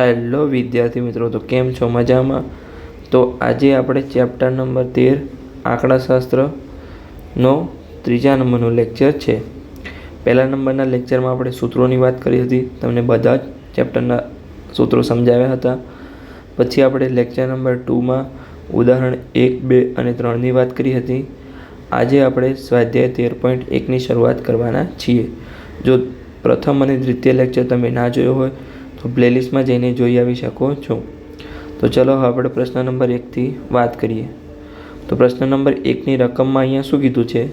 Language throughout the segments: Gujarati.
હેલો વિદ્યાર્થી મિત્રો, તો કેમ છો? મજામાં? તો આજે આપણે ચેપ્ટર નંબર તેર આંકડાશાસ્ત્રનો ત્રીજા નંબરનો લેક્ચર છે. પહેલા નંબરના લેક્ચરમાં આપણે સૂત્રોની વાત કરી હતી. તમને બધા જ ચેપ્ટરના સૂત્રો સમજાવ્યા હતા. પછી આપણે લેક્ચર નંબર ટુમાં ઉદાહરણ એક, બે અને ત્રણની વાત કરી હતી. આજે આપણે સ્વાધ્યાય તેર પોઈન્ટ એકની શરૂઆત કરવાના છીએ. જો પ્રથમ અને દ્વિતીય લેક્ચર તમે ના જોયો હોય તો પ્લેલિસ્ટમાં જઈને જોઈ આવી શકો છો. તો ચલો હવે આપણે પ્રશ્ન નંબર એકથી વાત કરીએ. તો પ્રશ્ન નંબર એકની રકમમાં અહીંયા શું કીધું છે?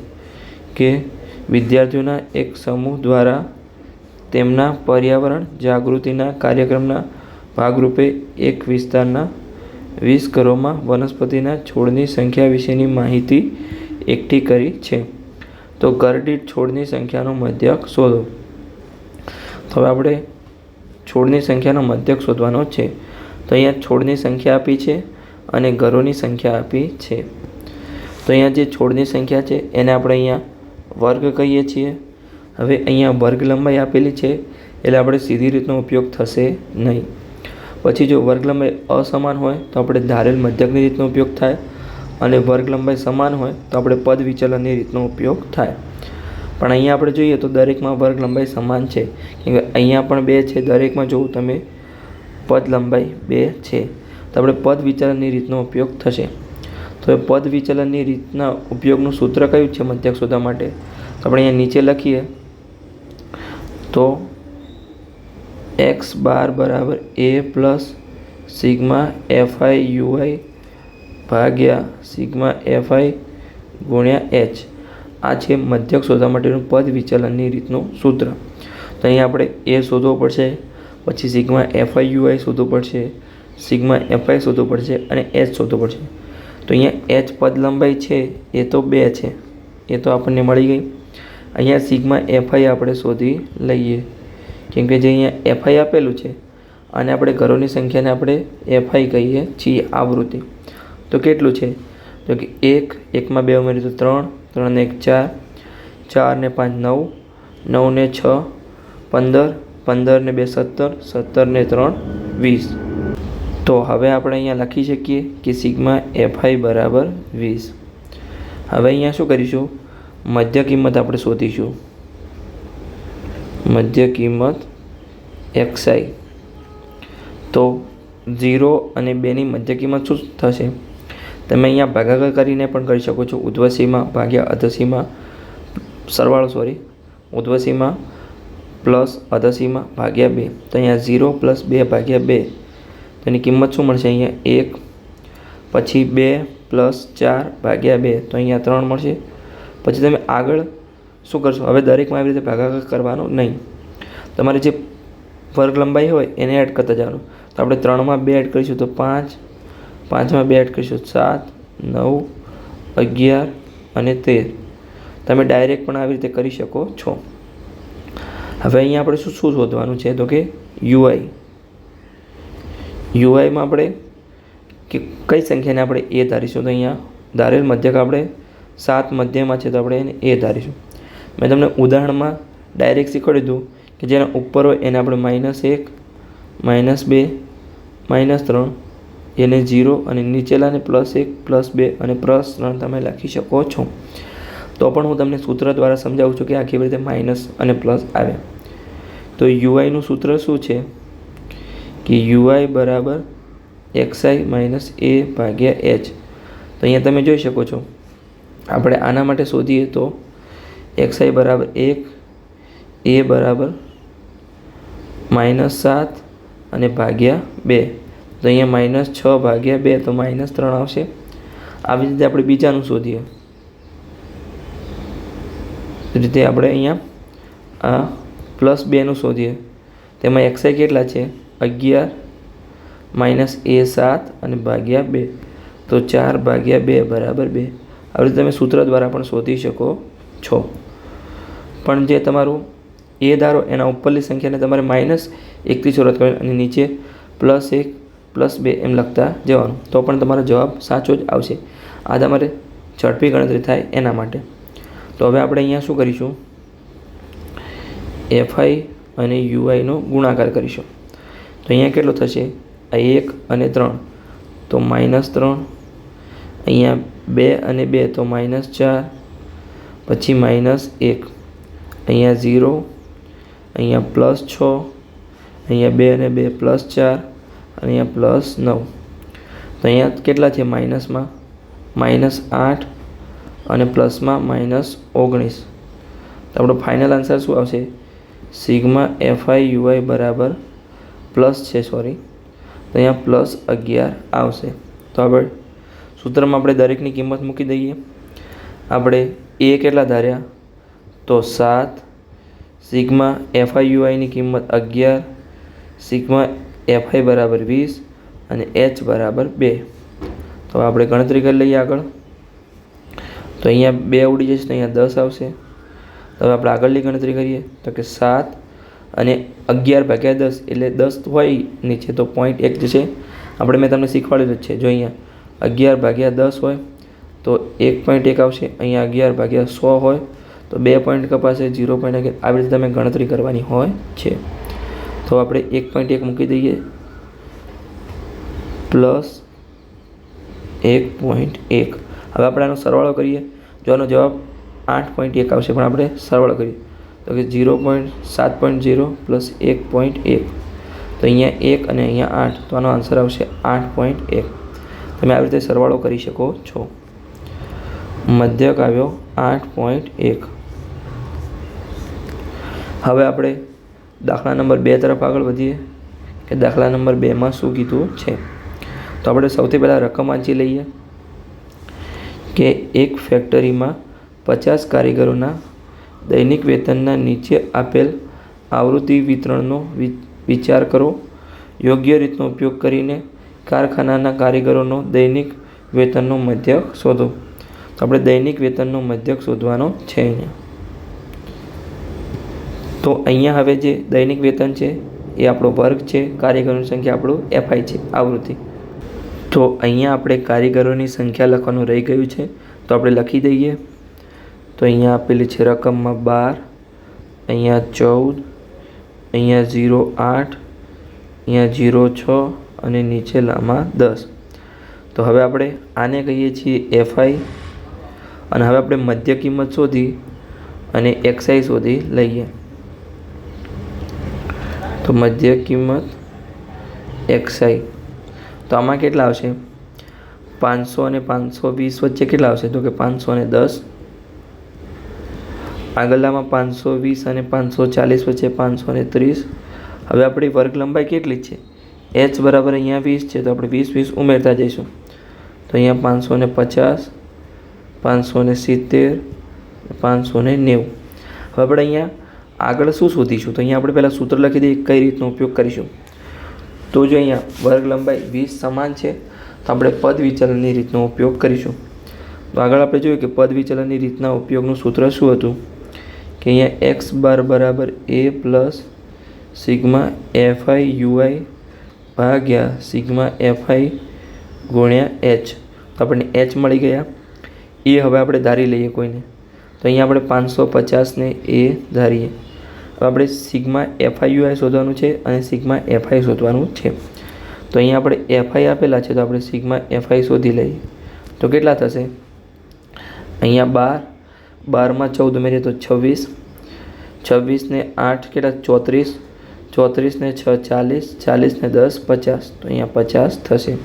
કે વિદ્યાર્થીઓના એક સમૂહ દ્વારા તેમના પર્યાવરણ જાગૃતિના કાર્યક્રમના ભાગરૂપે એક વિસ્તારના વીસ ઘરોમાં વનસ્પતિના છોડની સંખ્યા વિશેની માહિતી એકઠી કરી છે. તો ઘર છોડની સંખ્યાનો મધ્યક શોધો. હવે આપણે છોડની સંખ્યાનો મધ્યક શોધવાનો છે. તો અહીંયા છોડની સંખ્યા આપી છે અને ઘરોની સંખ્યા આપી છે. તો અહીંયા જે છોડની સંખ્યા છે એને આપણે અહીંયા વર્ગ કહીએ છીએ. હવે અહીંયા વર્ગ લંબાઈ આપેલી છે એટલે આપણે સીધી રીતનો ઉપયોગ થશે નહીં. પછી જો વર્ગ લંબાઈ અસમાન હોય તો આપણે ધારેલ મધ્યકની રીતનો ઉપયોગ થાય અને વર્ગ લંબાઈ સમાન હોય તો આપણે પદ વિચલનની રીતનો ઉપયોગ થાય. પણ અહીંયા આપણે જોઈએ તો દરેકમાં વર્ગ લંબાઈ સમાન છે. કે અહીંયા પણ બે છે, દરેકમાં જોવું તમે પદ લંબાઈ બે છે. તો આપણે પદ વિચલનની રીતનો ઉપયોગ થશે. તો એ પદ વિચલનની રીતના ઉપયોગનું સૂત્ર કયું છે મધ્યક શોધવા માટે? તો આપણે અહીંયા નીચે લખીએ. તો એક્સ બાર બરાબર A plus sigma FI UI ભાગ્યા સિગ્મા એફઆઈ ગુણ્યા એચ. આ છે મધ્યક શોધવા માટેનું પદ વિચલનની રીતનું સૂત્ર. તો અહીંયા આપણે એ શોધવો પડશે, પછી સિગ્મા એફઆઈ યુઆઈ શોધવું પડશે, સિગ્મા એફઆઈ શોધવું પડશે અને એચ શોધવું પડશે. તો અહીંયા એચ પદ લંબાઈ છે, એ તો બે છે, એ તો આપણને મળી ગઈ. અહીંયા સિગ્મા એફઆઈ આપણે શોધી લઈએ. કેમ કે જે અહીંયા એફઆઈ આપેલું છે અને આપણે ઘરોની સંખ્યાને આપણે એફઆઈ કહીએ છીએ આવૃત્તિ. તો કેટલું છે? તો કે એક, એકમાં બે ઉમેરી તો ત્રણ ત્રણ એક ચાર ચાર ને પાંચ નવ નવ ને છ, પંદર પંદર ને બે સત્તર સત્તર ને ત્રણ, વીસ. તો હવે આપણે અહીંયા લખી શકીએ કે સિગ્મા એફઆઈ બરાબર વીસ. હવે અહીંયા શું કરીશું? મધ્ય કિંમત આપણે શોધીશું. મધ્ય કિંમત એક્સઆઈ તો ઝીરો અને બેની મધ્ય કિંમત શું થશે? તમે અહીંયા ભાગાકાર કરીને પણ કરી શકો છો. ઉધ્વસીમાં ભાગ્યા અધસીમાં સરવાળો સોરી ઉધ્વસીમાં પ્લસ અધસીમાં ભાગ્યા બે. તો અહીંયા ઝીરો પ્લસ બે ભાગ્યા બે. તો એની કિંમત શું મળશે અહીંયા? એક, પછી બે પ્લસ ચાર ભાગ્યા બે. તો અહીંયા ત્રણ મળશે. પછી તમે આગળ શું કરશો? હવે દરેકમાં આવી રીતે ભાગાકાર કરવાનો નહીં. તમારે જે વર્ગ લંબાઈ હોય એને એડ કરતા જવાનું. તો આપણે ત્રણમાં બે એડ કરીશું તો પાંચ પાંચમાં બે કરીશું, સાત, નવ, અગિયાર અને તેર. તમે ડાયરેક્ટ પણ આવી રીતે કરી શકો છો. હવે અહીંયા આપણે શું શું શોધવાનું છે? તો કે યુઆઈ. યુઆઈમાં આપણે કે કઈ સંખ્યાને આપણે એ ધારીશું? તો અહીંયા ધારેલ મધ્યક આપણે સાત મધ્યમાં છે તો આપણે એને એ ધારીશું. મેં તમને ઉદાહરણમાં ડાયરેક્ટ શીખવાડી દીધું કે જેના ઉપર હોય એને આપણે માઇનસ એક, માઇનસ બે, માઇનસ ત્રણ એને ઝીરો અને નીચેલાને પ્લસ એક પ્લસ બે અને પ્લસ ત્રણ તમે લખી શકો છો. તો પણ હું તમને સૂત્ર દ્વારા સમજાવું છું કે આ કેવી રીતે માઇનસ અને પ્લસ આવે. તો યુઆઈનું સૂત્ર શું છે? કે યુઆઈ બરાબર એક્સઆઈ માઇનસ એ ભાગ્યા એચ તો અહીંયા તમે જોઈ શકો છો. આપણે આના માટે શોધીએ તો એક્સઆઈ બરાબર એક એ બરાબર માઇનસ સાત અને ભાગ્યા બે. તો અહીંયા માઇનસ છ ભાગ્યા બે તો માઇનસ ત્રણ આવશે. આવી રીતે આપણે બીજાનું શોધીએ. રીતે આપણે અહીંયા, આ પ્લસ બેનું શોધીએ. તેમાં એક્સઆઈ કેટલા છે? અગિયાર માઇનસ એ સાત અને ભાગ્યા બે. તો ચાર ભાગ્યા બે બરાબર બે. આવી રીતે તમે સૂત્ર દ્વારા પણ શોધી શકો છો. પણ જે તમારું એ ધારો, એના ઉપરની સંખ્યાને તમારે માઇનસ એકથી શરૂઆત કરવાની અને નીચે પ્લસ એક પ્લસ બે એમ લખતા જવાનું. તો પણ તમારો જવાબ સાચો જ આવશે. આ તમારે ઝડપી ગણતરી થાય એના માટે. તો હવે આપણે અહીંયા શું કરીશું? એફઆઈ અને યુઆઈનો ગુણાકાર કરીશું. તો અહીંયા કેટલો થશે? આ એક અને ત્રણ. તો માઇનસ ત્રણ. અહીંયા બે અને બે, તો માઇનસ ચાર. પછી માઇનસ એક. અહીંયા ઝીરો. અહીંયા પ્લસ છ. અહીંયા બે અને બે, પ્લસ ચાર. અહીંયા પ્લસ નવ. તો અહીંયા કેટલા છે? માઇનસમાં માઇનસ આઠ અને પ્લસમાં માઇનસ ઓગણીસ. તો આપણો ફાઇનલ આન્સર શું આવશે? સિગ્મા એફઆઈ યુઆઈ બરાબર પ્લસ છે સોરી તો અહીંયા પ્લસ અગિયાર આવશે. તો આપણે સૂત્રમાં આપણે દરેકની કિંમત મૂકી દઈએ. આપણે એ કેટલા ધાર્યા? તો સાત. સિગ્મા એફઆઈ યુઆઈની કિંમત અગિયાર. સિગ્મા એફઆઈ બરાબર વીસ અને એચ બરાબર બે. તો આપણે ગણતરી કરી લઈએ આગળ. તો અહીંયા બે ઉડી જશે તો અહીંયા દસ આવશે. હવે આપણે આગળની ગણતરી કરીએ. તો કે સાત અને અગિયાર ભાગ્યા દસ એટલે દસ હોય નીચે તો પોઈન્ટ એક જશે. આપણે મેં તમને શીખવાડેલું જ છે. જો અહીંયા અગિયાર ભાગ્યા દસ હોય તો એક પોઈન્ટ એક આવશે. અહીંયા અગિયાર ભાગ્યા સો હોય તો બે પોઈન્ટ કપાશે. ઝીરો પોઈન્ટ આવી રીતે તમે ગણતરી કરવાની હોય છે. તો આપણે એક પોઈન્ટ એક મૂકી દઈએ. પ્લસ એક પોઈન્ટ એક. હવે આપણે આનો સરવાળો કરીએ. જો આનો જવાબ આઠ પોઈન્ટ એક આવશે, પણ આપણે સરવાળો કરીએ. તો કે ઝીરો પોઈન્ટ સાત પોઈન્ટ ઝીરો પ્લસ એક પોઈન્ટ એક. તો અહીંયા એક અને અહીંયા આઠ. તો આનો આન્સર આવશે આઠ પોઈન્ટ એક. તમે આવી રીતે સરવાળો કરી શકો છો. મધ્યક આવ્યો આઠ પોઈન્ટ એક. હવે આપણે દાખલા નંબર બે તરફ આગળ વધીએ કે દાખલા નંબર બેમાં શું કીધું છે? તો આપણે સૌથી પહેલાં રકમ વાંચી લઈએ કે એક ફેક્ટરીમાં પચાસ કારીગરોના દૈનિક વેતનના નીચે આપેલ આવૃત્તિ વિતરણનો વિચાર કરો. યોગ્ય રીતનો ઉપયોગ કરીને કારખાનાના કારીગરોનો દૈનિક વેતનનો મધ્યક શોધો. તો આપણે દૈનિક વેતનનો મધ્યક શોધવાનો છે અહીંયા. તો અહીંયા હવે જે દૈનિક વેતન છે એ આપણો વર્ગ છે, કારીગરોની સંખ્યા આપણું એફઆઈ છે, આવૃત્તિ. તો અહીંયા આપણે કારીગરોની સંખ્યા લખવાનું રહી ગયું છે, તો આપણે લખી દઈએ. તો અહીંયા આપેલી છે રકમમાં બાર, અહીંયા ચૌદ, અહીંયા ઝીરો આઠ, અહીંયા ઝીરો છ અને નીચેલામાં દસ. તો હવે આપણે આને કહીએ છીએ એફઆઈ અને હવે આપણે મધ્ય કિંમત શોધી અને એક્સઆઈ શોધી લઈએ. તો મધ્ય કિંમત એક્સઆઈ. તો આમાં કેટલા આવશે? પાંચસો અને પાંચસો વીસ વચ્ચે કેટલા આવશે? તો કે પાંચસો અને દસ. આગળલામાં પાંચસો વીસ અને પાંચસો ચાલીસ વચ્ચે પાંચસો ને ત્રીસ. હવે આપણી વર્ગ લંબાઈ કેટલી છે? એચ બરાબર અહીંયા વીસ છે, તો આપણે વીસ વીસ ઉમેરતા જઈશું. તો અહીંયા પાંચસો ને પચાસ, પાંચસો ને સિત્તેર, પાંચસો ને નેવું. હવે આપણે અહીંયા આગળ શું શોધીશું? તો અહીંયા આપણે પહેલાં સૂત્ર લખી દઈએ કઈ રીતનો ઉપયોગ કરીશું. તો જો અહીંયા વર્ગ લંબાઈ વીસ સમાન છે, તો આપણે પદ વિચલનની રીતનો ઉપયોગ કરીશું. તો આગળ આપણે જોયું કે પદ વિચલનની રીતના ઉપયોગનું સૂત્ર શું હતું? કે અહીંયા એક્સ બાર બરાબર A plus sigma FI UI ભાગ્યા સિગ્મા એફઆઈ ગુણ્યા એચ. તો આપણને એચ મળી ગયા. એ હવે આપણે ધારી લઈએ કોઈને. તો અહીંયા આપણે પાંચસો પચાસને એ ધારીએ. હવે આપણે સિગ્મા એફઆઈ યુઆઈ શોધવાનું છે અને સિગ્મા એફઆઈ શોધવાનું છે. તો અહીંયા આપણે એફઆઈ આપેલા છે, તો આપણે સિગ્મા એફઆઈ શોધી લઈએ. તો કેટલા થશે? અહીંયા બાર, બારમાં ચૌદ ઉમેરીએ તો છવ્વીસ. છવ્વીસને આઠ કેટલા? ચોત્રીસ. ચોત્રીસને છ ચાલીસ, ચાલીસને દસ, પચાસ. તો અહીંયા પચાસ થશે.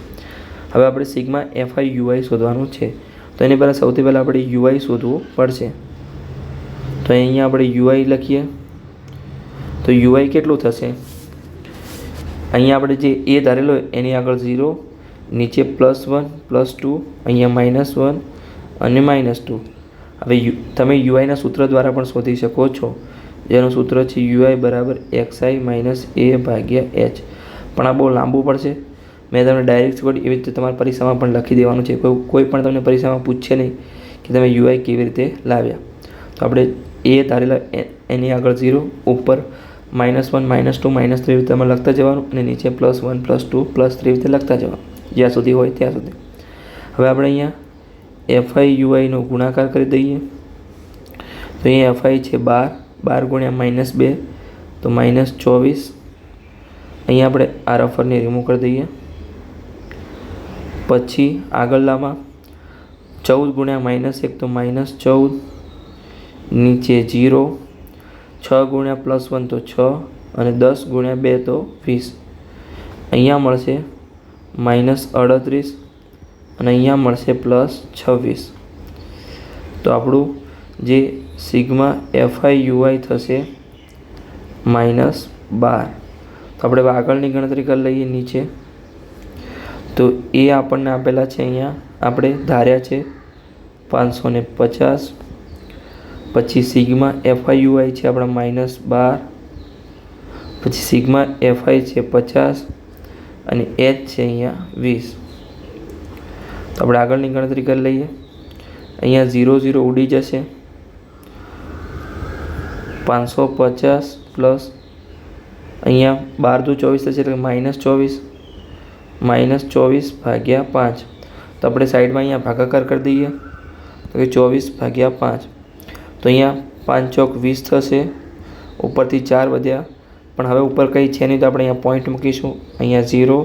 હવે આપણે સિગ્મા એફઆઈ યુઆઈ શોધવાનું છે. તો એની પહેલાં સૌથી પહેલાં આપણે યુઆઈ શોધવું પડશે. તો અહીંયા આપણે યુઆઈ લખીએ. તો યુઆઈ કેટલું થશે? અહીંયા આપણે જે એ ધારેલો એની આગળ ઝીરો નીચે પ્લસ વન પ્લસ ટુ અહીંયા માઇનસ વન અને માઇનસ ટુ હવે યુ તમે યુઆઈના સૂત્ર દ્વારા પણ શોધી શકો છો. જેનું સૂત્ર છે યુઆઈ બરાબર એક્સઆઈ માઇનસ એ ભાગ્યા એચ પણ આ બહુ લાંબુ પડશે. મેં તમને ડાયરેક્ટ શીખવાડી એવી રીતે તમારી પરીક્ષામાં પણ લખી દેવાનું છે. કોઈ કોઈ પણ તમને પરીક્ષામાં પૂછશે નહીં કે તમે યુઆઈ કેવી રીતે લાવ્યા. તો આપણે એ ધારેલા એની આગળ ઝીરો ઉપર minus one, minus two, minus three રીતે તમારે લખતા જવાનું અને નીચે plus one, plus two, plus three રીતે લખતા જવાનું. જ્યાં સુધી હોય ત્યાં સુધી. હવે આપણે અહીંયા એફઆઈ યુઆઈનો ગુણાકાર કરી દઈએ. તો અહીંયા એફઆઈ છે બાર બાર ગુણ્યા માઇનસ બે, તો માઇનસ ચોવીસ. અહીંયા આપણે આ રફરને રિમૂવ કરી દઈએ. પછી આગળલામાં ચૌદ ગુણ્યા માઇનસ એક તો માઇનસ ચૌદ, નીચે જીરો છ ગુણ્યા પ્લસ વન તો છ અને દસ ગુણ્યા બે તો વીસ. અહીંયા મળશે માઇનસ અડત્રીસ અને અહીંયા મળશે પ્લસ છવ્વીસ. તો આપણું જે સિગ્મા એફઆઈ યુઆઈ થશે માઇનસ બાર. તો આપણે આગળની ગણતરી કરી લઈએ નીચે. તો એ આપણને આપેલા છે અહીંયા. આપણે ધાર્યા છે પાંચસો પચાસ પછી સિગ્મા એફઆઈ યુઆઈ છે, આપણા માઇનસ બાર. પછી સિગ્મા એફઆઈ છે, પચાસ. અને એચ છે અહીંયા વીસ. તો આપણે આગળની ગણતરી કરી લઈએ. અહીંયા ઝીરો ઝીરો ઉડી જશે. પાંચસો પચાસ પ્લસ અહીંયા બાર દુ ચોવીસ થશે એટલે માઇનસ ચોવીસ. માઇનસ ચોવીસ ભાગ્યા પાંચ. તો આપણે સાઈડમાં અહીંયા ભાગાકાર કરી દઈએ. તો કે ચોવીસ ભાગ્યા પાંચ. તો અહીંયા પાંચ ચોક વીસ થશે. ઉપરથી ચાર વધ્યા. પણ હવે ઉપર કંઈ છે નહીં તો આપણે અહીંયા પોઈન્ટ મૂકીશું. અહીંયા ઝીરો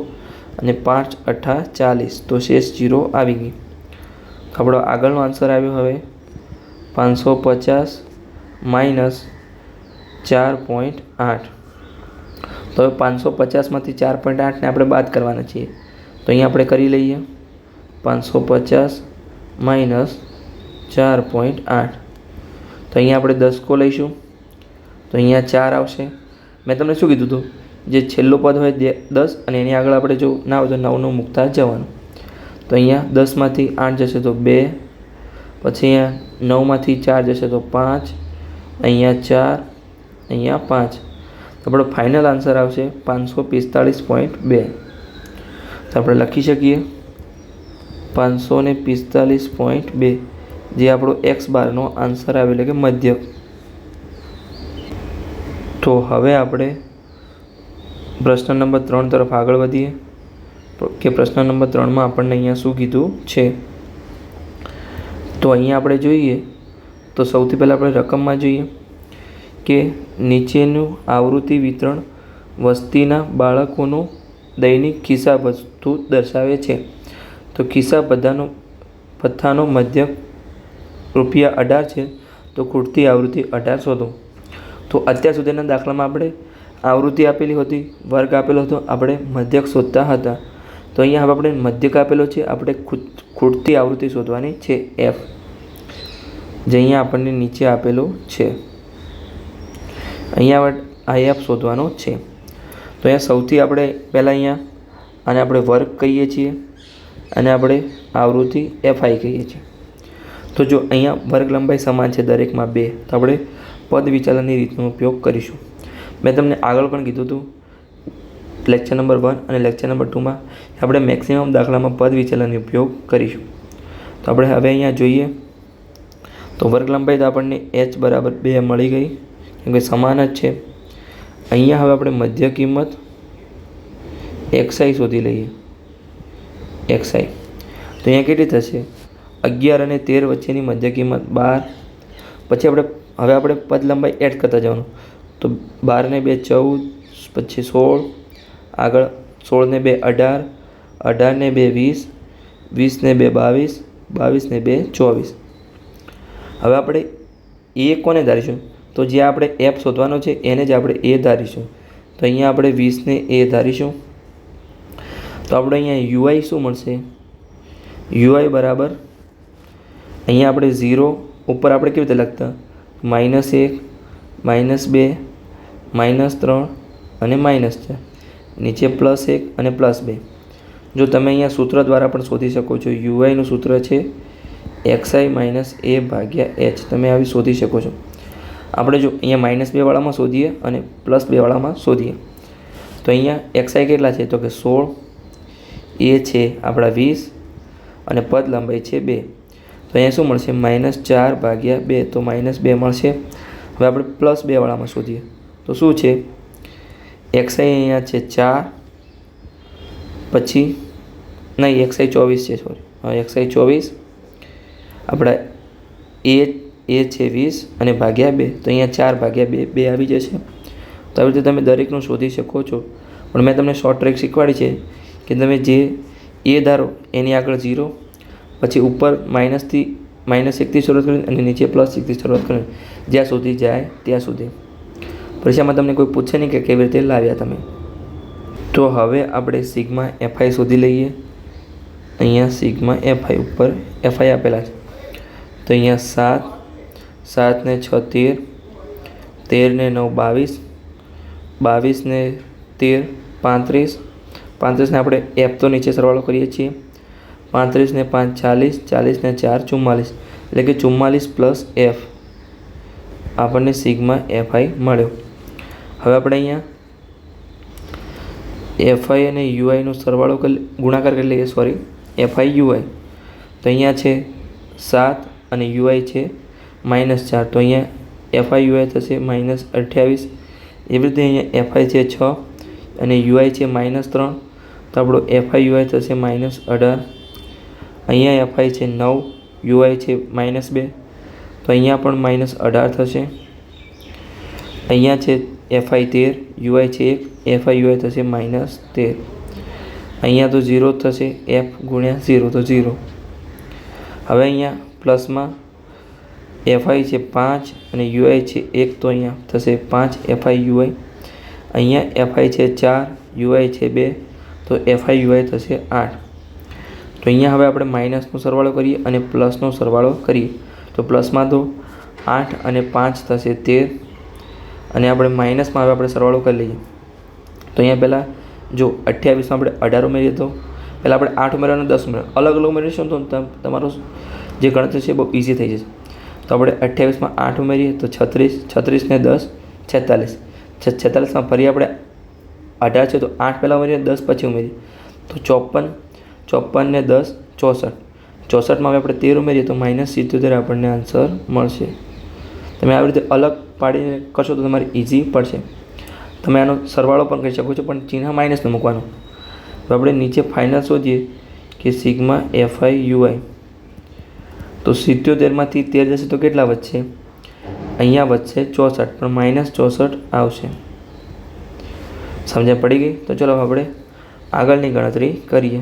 અને પાંચ અઠ્ઠા ચાલીસ. તો શેષ જીરો આવી ગઈ. આપણો આગળનો આન્સર આવ્યો હવે. પાંચસો પચાસ માઇનસ ચાર પોઈન્ટ આઠ. તો હવે પાંચસો પચાસમાંથી ચાર પોઈન્ટ આઠને આપણે બાદ કરવાના છીએ. તો અહીંયા આપણે કરી લઈએ. પાંચસો પચાસ માઇનસ ચાર પોઈન્ટ આઠ. તો અહીંયા આપણે દસકો લઈશું. તો અહીંયા ચાર આવશે. મેં તમને શું કીધું હતું? જે છેલ્લું પદ હોય દસ અને એની આગળ આપણે જો ના હોય તો નવનું મૂકતા જવાનું. તો અહીંયા દસમાંથી આઠ જશે તો બે. પછી અહીંયા નવમાંથી ચાર જશે તો પાંચ. અહીંયા ચાર, અહીંયા પાંચ. આપણો ફાઇનલ આન્સર આવશે પાંચસો પિસ્તાળીસ પોઈન્ટ બે. તો આપણે લખી શકીએ. પાંચસો ને પિસ્તાલીસ પોઈન્ટ બે. જે આપણો એક્સ બારનો આન્સર આવે એટલે કે મધ્યક. તો હવે આપણે પ્રશ્ન નંબર ત્રણ તરફ આગળ વધીએ. કે પ્રશ્ન નંબર ત્રણમાં આપણને અહીંયા શું કીધું છે? તો અહીંયા આપણે જોઈએ, તો સૌથી પહેલાં આપણે રકમમાં જોઈએ કે નીચેનું આવૃત્તિ વિતરણ વસ્તીના બાળકોનું દૈનિક ખિસ્સા વસ્તુ દર્શાવે છે. તો ખિસ્સા બધાનો પથ્થાનો મધ્યક રૂપિયા અઢાર છે, તો ખૂટતી આવૃત્તિ અઢાર શોધો. તો અત્યાર સુધીના દાખલામાં આપણે આવૃત્તિ આપેલી હતી, વર્ગ આપેલો હતો, આપણે મધ્યક શોધતા હતા. તો અહીંયા હવે આપણે મધ્યક આપેલો છે, આપણે ખૂટ- ખૂટતી આવૃત્તિ શોધવાની છે એફ જે અહીંયા આપણને નીચે આપેલો છે. અહીંયા આપણે આ એફ શોધવાનો છે. તો અહીંયા સૌથી આપણે પહેલાં અહીંયા અને આપણે વર્ગ કહીએ છીએ, અને આપણે આવૃત્તિ એફઆઈ કહીએ છીએ. તો જો અહીંયા વર્ગ લંબાઈ સમાન છે દરેકમાં બે, તો આપણે પદ વિચાલનની રીતનો ઉપયોગ કરીશું. મેં તમને આગળ પણ કીધું હતું લેક્ચર નંબર વન અને લેક્ચર નંબર ટુમાં આપણે મેક્સિમમ દાખલામાં પદ વિચલનનો ઉપયોગ કરીશું. તો આપણે હવે અહીંયા જોઈએ, તો વર્ગ લંબાઈ તો આપણને એચ બરાબર બે મળી ગઈ, કેમ કે સમાન જ છે. અહીંયા હવે આપણે મધ્ય કિંમત એક્સઆઈ શોધી લઈએ એક્સઆઈ તો અહીંયા કેટલી થશે? અગિયાર અને તેર વચ્ચેની મધ્ય કિંમત બાર. પછી આપણે, હવે આપણે પદ લંબાઈ એડ કરતા જવાનું. તો બારને બે ચૌદ, પછી સોળ. આગળ સોળને બે અઢાર અઢારને બે વીસ વીસને બે બાવીસ બાવીસને બે ચોવીસ. હવે આપણે એ કોને ધારીશું? તો જે આપણે એપ શોધવાનો છે, એને જ આપણે એ ધારીશું. તો અહીંયા આપણે વીસને એ ધારીશું. તો આપણે અહીંયા યુઆઈ શું મળશે? યુઆઈ બરાબર અહીંયા આપણે ઝીરો ઉપર આપણે કેવી રીતે લખતા? માઇનસ એક, માઇનસ બે, માઇનસ ત્રણ અને માઇનસ ચાર. નીચે પ્લસ એક અને પ્લસ બે. જો તમે અહીંયા સૂત્ર દ્વારા પણ શોધી શકો છો યુઆઈનું સૂત્ર છે એક્સઆઈ માઇનસ એ ભાગ્યા એચ. તમે આવી શોધી શકો છો. આપણે જો અહીંયા માઇનસ બે વાળામાં શોધીએ અને પ્લસ બે વાળામાં શોધીએ. તો અહીંયા એક્સઆઈ કેટલા છે? તો કે સોળ. એ છે આપણા વીસ અને પદ લંબાઈ છે બે. તો અહીંયા શું મળશે? માઇનસ ચાર ભાગ્યા બે, તો માઇનસ બે મળશે. હવે આપણે પ્લસ બેવાળામાં શોધીએ. તો શું છે? એક્સઆઈ અહીંયા છે ચાર, પછી નહીં એક્સઆઈ ચોવીસ છે સોરી હા એક્સઆઈ ચોવીસ. આપણા એ એ છે વીસ અને ભાગ્યા બે. તો અહીંયા ચાર ભાગ્યા બે બે આવી જશે. તો આવી રીતે તમે દરેકનું શોધી શકો છો. પણ મેં તમને શોર્ટ ટ્રેક શીખવાડી છે કે તમે જે, એ ધારો, એની આગળ ઝીરો પછી ઉપર માઇનસથી, માઇનસ એકથી શરૂઆત કરી અને નીચે પ્લસ એકથી શરૂઆત કરી જ્યાં સુધી જાય ત્યાં સુધી. પરીક્ષામાં તમને કોઈ પૂછે નહીં કે કેવી રીતે લાવ્યા તમે. તો હવે આપણે સિગ્મા એફઆઈ શોધી લઈએ. અહીંયા સિગ્મા એફઆઈ ઉપર એફઆઈ આપેલા છે. તો અહીંયા સાત સાત ને છ તેર તેર ને નવ બાવીસ બાવીસ ને તેર પાંત્રીસ. પાંત્રીસને આપણે એફ તો નીચે સરવાળો કરીએ છીએ. પાંત્રીસ ને પાંચ ચાલીસ ચાલીસ ને ચાર ચુમ્માલીસ. એટલે કે ચુમ્માલીસ પ્લસ એફ. આપણને સિગ્મા એફઆઈ મળ્યો. હવે આપણે અહીંયા એફઆઈ અને યુઆઈનો સરવાળો કરી, ગુણાકાર કરી લઈએ સોરી એફઆઈ, યુઆઈ. તો અહીંયા છે સાત અને યુઆઈ છે માઇનસ ચાર. તો અહીંયા એફઆઈ, યુઆઈ થશે માઇનસ અઠ્યાવીસ. એવી રીતે અહીંયા એફઆઈ છે છ અને યુઆઈ છે માઇનસ ત્રણ. તો આપણો એફઆઈ, યુઆઈ થશે માઇનસ અઢાર. અહીંયા એફઆઈ છે નવ, યુઆઈ છે માઇનસ બે. તો અહીંયા પણ માઇનસ અઢાર થશે. અહીંયા છે એફઆઈ તેર, યુઆઈ છે એક, એફઆઈ યુઆઈ થશે માઇનસ તેર. અહીંયા તો ઝીરો થશે, એફ ગુણ્યા ઝીરો તો ઝીરો. હવે અહીંયા પ્લસમાં એફઆઈ છે પાંચ અને યુઆઈ છે એક તો અહીંયા થશે પાંચ, એફઆઈ યુઆઈ. અહીંયા એફઆઈ છે ચાર, યુઆઈ છે બે, તો એફઆઈ યુઆઈ થશે આઠ. તો અહીંયા હવે આપણે માઇનસનો સરવાળો કરીએ અને પ્લસનો સરવાળો કરીએ. તો પ્લસમાં તો આઠ અને પાંચ થશે તેર. અને આપણે માઇનસમાં હવે આપણે સરવાળો કરી લઈએ. તો અહીંયા પહેલાં જો અઠ્યાવીસમાં આપણે અઢાર ઉમેરીએ તો પહેલાં આપણે આઠ ઉમેરવાનો દસ ઉમેરો અલગ અલગ ઉમેરીશું તો તમારો જે ગણતરી છે બહુ ઇઝી થઈ જશે. તો આપણે અઠ્યાવીસમાં આઠ ઉમેરીએ તો છત્રીસ છત્રીસ ને દસ, છેતાલીસ. છેતાલીસમાં ફરી આપણે અઢાર છે તો આઠ પહેલાં ઉમેરીએ દસ પછી ઉમેરીએ. તો ચોપન ચોપન ને દસ, ચોસઠ. ચોસઠમાં હવે આપણે તેર ઉમેરીએ તો માઇનસ સિત્તોતેર આપણને આન્સર મળશે. તમે આવી રીતે અલગ પાડીને કરશો તો તમારે ઇઝી પડશે. તમે આનો સરવાળો પણ કરી શકો છો, પણ ચિહ્ન માઇનસનું મૂકવાનું. તો આપણે નીચે ફાઇનલ શોધીએ કે સિગ્મા એફઆઈ યુઆઈ તો સિત્યોતેરમાંથી તેર જશે તો કેટલા વધશે? અહીંયા વધશે ચોસઠ, પણ માઇનસ ચોસઠ આવશે. સમજણ પડી ગઈ? તો ચલો આપણે આગળની ગણતરી કરીએ.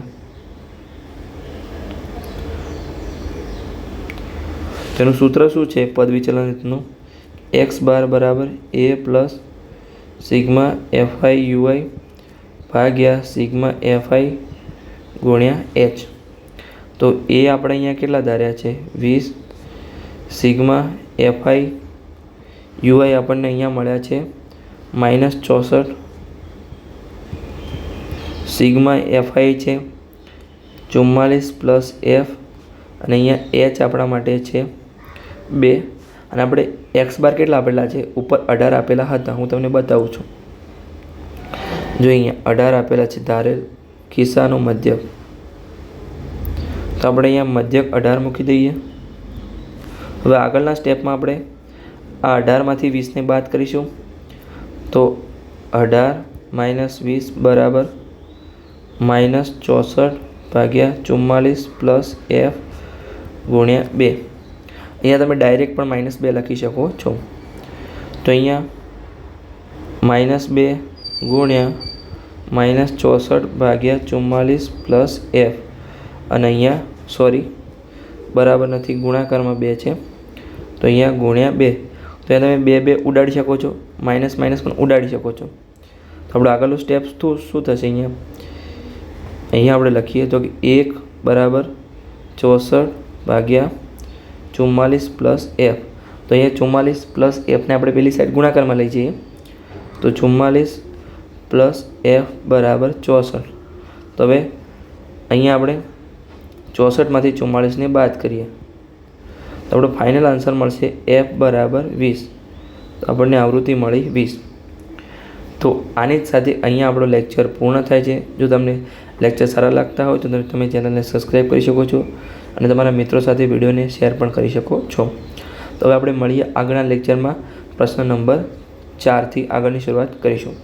તેનું સૂત્ર શું છે? પદ વિચલન એક્સ બાર બરાબર A plus sigma FI UI ભાગ્યા સિગ્મા એફઆઈ ગુણ્યા એચ તો એ આપણે અહીંયા કેટલા ધાર્યા છે? વીસ સિગ્મા એફઆઈ યુઆઈ આપણને અહીંયા મળ્યા છે. માઇનસ ચોસઠ સિગ્મા એફઆઈ છે. ચુમ્માલીસ પ્લસ એફ અને અહીંયા એચ આપણા માટે છે. બે. અને આપણે એક્સ બાર કેટલા આપેલા છે? ઉપર અઢાર આપેલા હતા. હું તમને બતાવું છું. જો અહીંયા અઢાર આપેલા છે ધારેલ ખિસ્સાનું મધ્યક. તો આપણે અહીંયા મધ્યક અઢાર મૂકી દઈએ. હવે આગળના સ્ટેપમાં આપણે આ અઢારમાંથી વીસને બાદ કરીશું. તો અઢાર માઇનસ વીસ બરાબર માઇનસ ચોસઠ ભાગ્યા ચુમ્માલીસ પ્લસ એફ ગુણ્યા બે. અહીંયા તમે ડાયરેક્ટ પણ માઇનસ બે લખી શકો છો. તો અહીંયા માઇનસ બે ગુણ્યા માઇનસ ચોસઠ ભાગ્યા ચુમ્માલીસ પ્લસ એફ અને અહીંયા સોરી બરાબર નથી, ગુણાકારમાં બે છે. તો અહીંયા ગુણ્યા બે. તો અહીંયા તમે બે બે ઉડાડી શકો છો. માઇનસ માઇનસ પણ ઉડાડી શકો છો. તો આપણું આગળનું સ્ટેપ શું શું થશે અહીંયા? અહીંયા આપણે લખીએ તો કે એક બરાબર ચોસઠ ભાગ્યા ચુમ્માલીસ પ્લસ એફ. તો અહીંયા ચુમ્માલીસ પ્લસ એફને આપણે પેલી સાઈડ ગુણાકારમાં લઈ જઈએ. તો ચુમ્માલીસ પ્લસ એફ બરાબર ચોસઠ. તો હવે અહીંયા આપણે ચોસઠમાંથી ચુમ્માળીસને બાદ કરીએ. તો આપણો ફાઇનલ આન્સર મળશે એફ બરાબર વીસ. તો આપણને આવૃત્તિ મળી વીસ. તો આની જ સાથે અહીંયા આપણો લેક્ચર પૂર્ણ થાય છે. જો તમને લેક્ચર સારા લાગતા હોય તો તમે ચેનલને સબસ્ક્રાઈબ કરી શકો છો. અને તમારા મિત્રો સાથે વિડીયોને શેર પણ કરી શકો છો. તો હવે આપણે મળીએ આગળના લેક્ચરમાં પ્રશ્ન નંબર ચારથી આગળની શરૂઆત કરીશું.